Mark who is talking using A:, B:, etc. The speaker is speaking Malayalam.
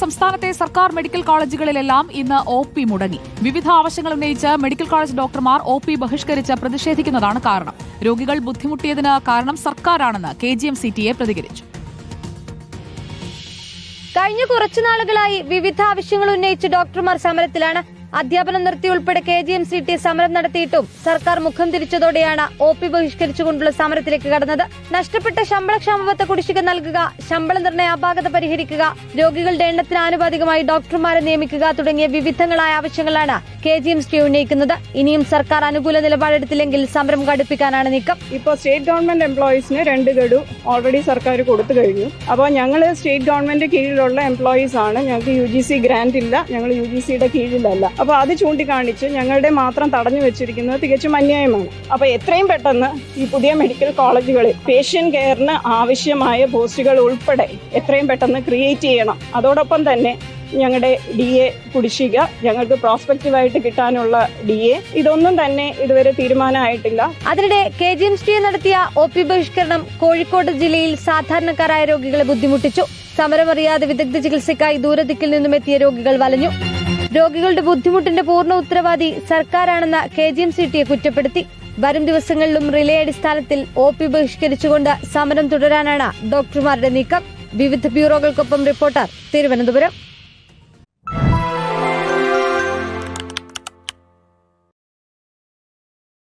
A: സംസ്ഥാനത്തെ സർക്കാർ മെഡിക്കൽ കോളേജുകളിലെല്ലാം ഇന്ന് ഒ പി മുടങ്ങി. വിവിധ ആവശ്യങ്ങൾ ഉന്നയിച്ച് മെഡിക്കൽ കോളേജ് ഡോക്ടർമാർ ഒ പി ബഹിഷ്കരിച്ച് പ്രതിഷേധിക്കുന്നതാണ് കാരണം. രോഗികൾ ബുദ്ധിമുട്ടിയതിന് കാരണം സർക്കാരാണെന്ന് K G M C T A പ്രതികരിച്ചു.
B: കഴിഞ്ഞ കുറച്ചു നാളുകളായി വിവിധ ആവശ്യങ്ങൾ ഉന്നയിച്ച് ഡോക്ടർമാർ സമരത്തിലാണ് അധ്യാപനം നിർത്തി ഉൾപ്പെടെ K G M C T സമരം നടത്തിയിട്ടും സർക്കാർ മുഖം തിരിച്ചതോടെയാണ് ഒ പി ബഹിഷ്കരിച്ചുകൊണ്ടുള്ള സമരത്തിലേക്ക് കടന്നത്. നഷ്ടപ്പെട്ട ശമ്പള ക്ഷാമബത്ത കുടിശ്ശിക നൽകുക ശമ്പള നിർണയ അപാകത പരിഹരിക്കുക രോഗികളുടെ എണ്ണത്തിന് ആനുപാതികമായി ഡോക്ടർമാരെ നിയമിക്കുക തുടങ്ങിയ വിവിധങ്ങളായ ആവശ്യങ്ങളാണ് കെ ജി എം സി ഉന്നയിക്കുന്നത്. ഇനിയും സർക്കാർ അനുകൂല നിലപാടെടുത്തില്ലെങ്കിൽ സമരം കടുപ്പിക്കാനാണ് നീക്കം.
C: ഇപ്പോൾ സ്റ്റേറ്റ് ഗവൺമെന്റ് എംപ്ലോയീസിന് രണ്ട് ഗഡു ഓൾറെഡി സർക്കാർ കൊടുത്തു കഴിഞ്ഞു. അപ്പോൾ ഞങ്ങൾ സ്റ്റേറ്റ് ഗവൺമെന്റ് കീഴിലുള്ള എംപ്ലോയീസ് ആണ് ഞങ്ങൾക്ക് യു ജി സി ഗ്രാന്റ് ഇല്ല. ഞങ്ങൾ യു ജി സിയുടെ കീഴിലല്ല. അപ്പോൾ അത് ചൂണ്ടിക്കാണിച്ച് ഞങ്ങളുടെ മാത്രം തടഞ്ഞു വെച്ചിരിക്കുന്നത് തികച്ചും അന്യായമാണ്. അപ്പോൾ എത്രയും പെട്ടെന്ന് ഈ പുതിയ മെഡിക്കൽ കോളേജുകളിൽ പേഷ്യൻ കെയറിന് ആവശ്യമായ പോസ്റ്റുകൾ ഉൾപ്പെടെ എത്രയും പെട്ടെന്ന് ക്രിയേറ്റ് ചെയ്യണം. അതോടൊപ്പം തന്നെ ഞങ്ങളുടെ ഡി എ കുടിശ്ശിക ഞങ്ങൾക്ക് പ്രോസ്പെക്റ്റീവായിട്ട് കിട്ടാനുള്ള ഡി എ ഇതൊന്നും തന്നെ ഇതുവരെ തീരുമാനമായിട്ടില്ല.
B: അതിനിടെ കെ ജി എം ടി നടത്തിയ ഒ പി ബഹിഷ്കരണം കോഴിക്കോട് ജില്ലയിൽ സാധാരണക്കാരായ രോഗികളെ ബുദ്ധിമുട്ടിച്ചു. സമരമറിയാതെ വിദഗ്ധ ചികിത്സയ്ക്കായി ദൂരദിക്കിൽ നിന്നും എത്തിയ രോഗികൾ വലഞ്ഞു. രോഗികളുടെ ബുദ്ധിമുട്ടിന്റെ പൂർണ ഉത്തരവാദി സർക്കാരാണെന്ന കെ ജി എം സി ടിയെ കുറ്റപ്പെടുത്തി. വരും ദിവസങ്ങളിലും റിലേ അടിസ്ഥാനത്തിൽ ഒ പി ബഹിഷ്കരിച്ചുകൊണ്ട് സമരം തുടരാനാണ് ഡോക്ടർമാരുടെ നീക്കം. വിവിധ ബ്യൂറോകൾക്കൊപ്പം റിപ്പോർട്ടർ തിരുവനന്തപുരം.